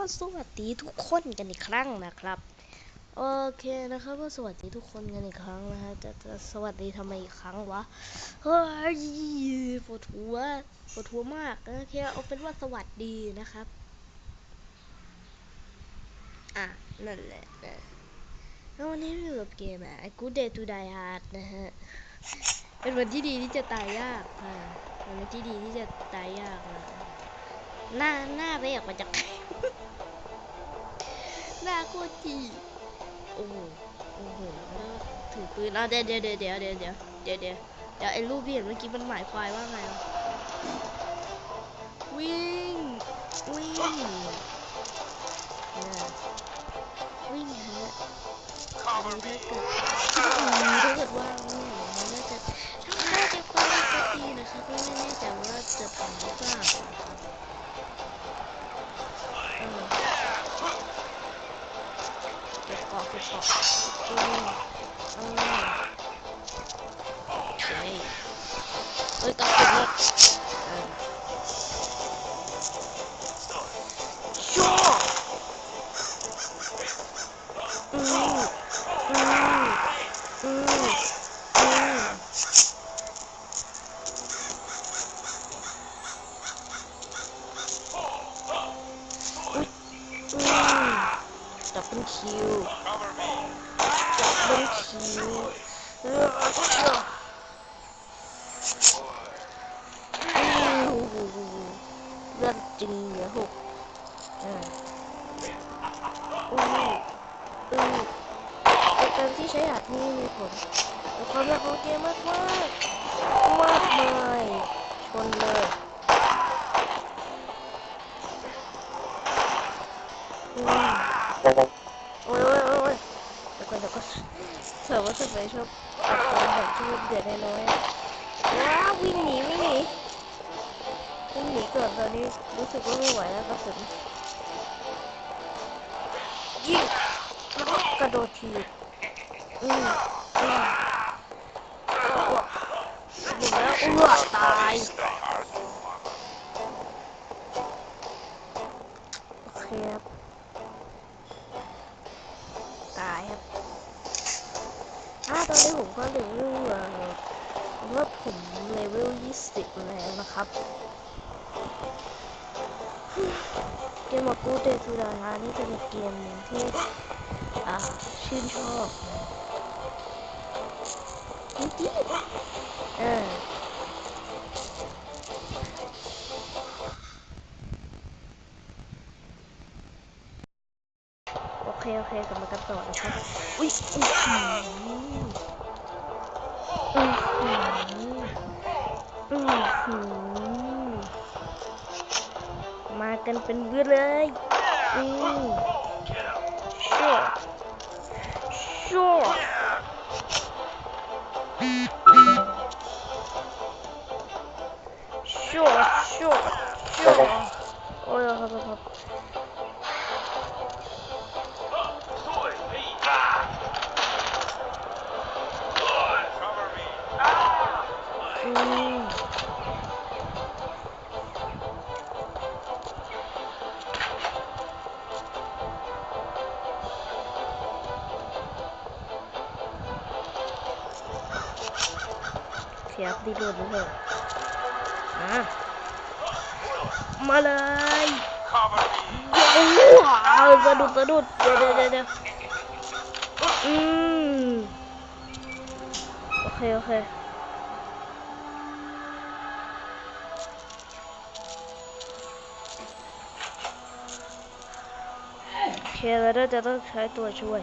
ก็สวัสดีทุกคนกันอีกครั้งนะครับ โอเคนะครับก็สวัสดีทุกคนกันอีกครั้งนะฮะจะจะสวัสดีทำไมอีกครั้งวะเฮ้ยปวดหัวปวดหัวมากโอเคเอาเป็นว่าสวัสดีนะครับอะนั่นแหละนะแล้ววันนี้อยู่กับเกมอะ Good Day to Die Hard นะฮะเป็นวันที่ดีที่จะตายยากอะเป็นวันที่ดีที่จะตายยากอะหน้าหน้าไปออกมาจาก หน้าโคตรจีโอ้โหโอ้โหแล้วถือปืนอะเดี๋ยวเดี๋ยวเดี๋ยวเดี๋ยวเดี๋ยวเดี๋ยวเดี๋ยวเดี๋ยวเดี๋ยวไอ้รูปที่เห็นเมื่อกี้มันหมายความว่าไงวะวิ่งวิ่งเนี่ยวิ่งฮะอันนี้ถ้าเกิดอืมถ้าเกิดว่า Look up the ดับเบิลคิวดับเบิลคิวเออเชือกเลือดจริงเหลือหกอ่าอู้อู้การที่ใช้หัดนี้มีผลต่อความยากของเกมมากมากมากมายชนเลย เดี๋ยวก่อนเถอะว่าทำไมชอบตอนแบบที่เดือดน้อยว้าววิ่งหนีวิ่งหนีวิ่งหนีเกิดตอนนี้รู้สึกว่าไม่ไหวแล้วกระสุนยิงแล้วก็กระโดดทีบอืมอืมหนึ่งแล้วอ้วกตายโอเคครับตายครับ นี้ผมก็เลเวลว่าผมเลเวล20แล้วนะครับเกมกูเตทูดาฮานี่จะเป็นเกมหนึ่งที่ชื่นชอบจริงๆเออ โอเคโอเคกลับมากันต่อนะครับ อุ้ยอื้อหืออื้อหืออื้อหือมากันเป็นเพื่อนเลยอืมชั่วชั่วชั่วชั่วชั่วโอ้ยครับครับ เสียบดีโดดเลยอะมาเลยโอ้โหสะดุดสะดุดเดี๋ยวเดี๋ยวเดี๋ยวเดี๋ยวอืมโอเค โอเค เคแล้วเราจะต้องใช้ตัวช่วย